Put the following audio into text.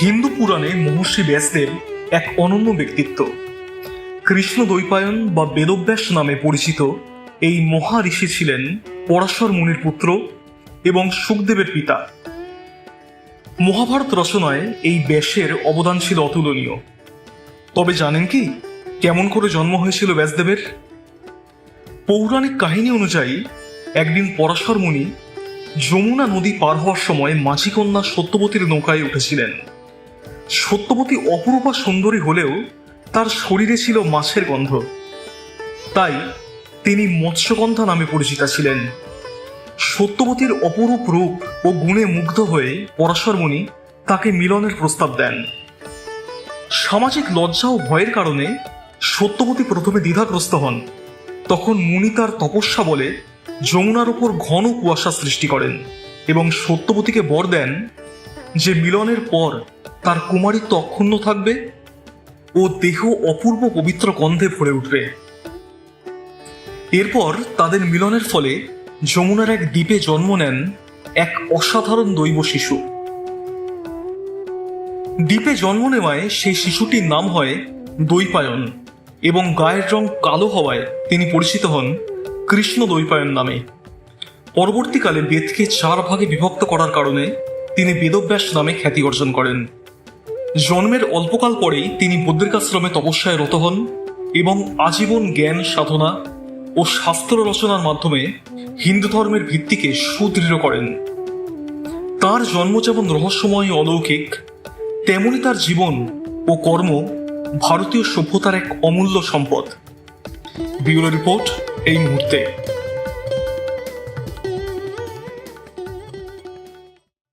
হিন্দু পুরাণে মহর্ষি ব্যাসদেব এক অনন্য ব্যক্তিত্ব। কৃষ্ণ দ্বৈপায়ন বা বেদব্যাস নামে পরিচিত এই মহা ঋষি ছিলেন পরাশর মুনির পুত্র এবং সুখদেবের পিতা। মহাভারত রচনায় এই ব্যাসের অবদান ছিল অতুলনীয়। তবে জানেন কি, কেমন করে জন্ম হয়েছিল ব্যাসদেবের? পৌরাণিক কাহিনী অনুযায়ী, একদিন পরাশর মুনি যমুনা নদী পার হওয়ার সময় মাঝিকন্যা সত্যবতীর নৌকায় উঠেছিলেন। সত্যবতী অপরূপা সুন্দরী হলেও তার শরীরে ছিল মাছের গন্ধ। তাই তিনি মৎস্যগন্ধা নামে পরিচিতা ছিলেন। সত্যবতীর অপরূপ রূপ ও গুণে মুগ্ধ হয়ে পরাশরমণি তাকে মিলনের প্রস্তাব দেন। সামাজিক লজ্জা ও ভয়ের কারণে সত্যবতী প্রথমে দ্বিধাগ্রস্ত হন। তখন মুনি তার তপস্যা বলে যমুনার উপর ঘন কুয়াশা সৃষ্টি করেন এবং সত্যবতীকে বর দেন যে মিলনের পর তার কুমারিত্ব অক্ষুণ্ণ থাকবে ও দেহ অপূর্ব পবিত্র গন্ধে ভরে উঠবে। এরপর তাদের মিলনের ফলে যমুনার এক দ্বীপে জন্ম নেন এক অসাধারণ দৈব শিশু। দ্বীপে জন্ম নেওয়ায় সেই শিশুটির নাম হয় দৈপায়ন এবং গায়ের রং কালো হওয়ায় তিনি পরিচিত হন কৃষ্ণ দৈপায়ন নামে। পরবর্তীকালে বেদকে চার ভাগে বিভক্ত করার কারণে তিনি বেদব্যাস নামে খ্যাতি অর্জন করেন। জন্মের অল্পকাল পরেই তিনি বদ্রিকাশ্রমে তপস্যায় রত হন এবং আজীবন জ্ঞান, সাধনা ও শাস্ত্র রচনার মাধ্যমে হিন্দু ধর্মের ভিত্তিকে সুদৃঢ় করেন। তার জন্ম যেমন রহস্যময় অলৌকিক, তেমনি তার জীবন ও কর্ম ভারতীয় সভ্যতার এক অমূল্য সম্পদ। বিউরো রিপোর্ট এই মুহূর্তে।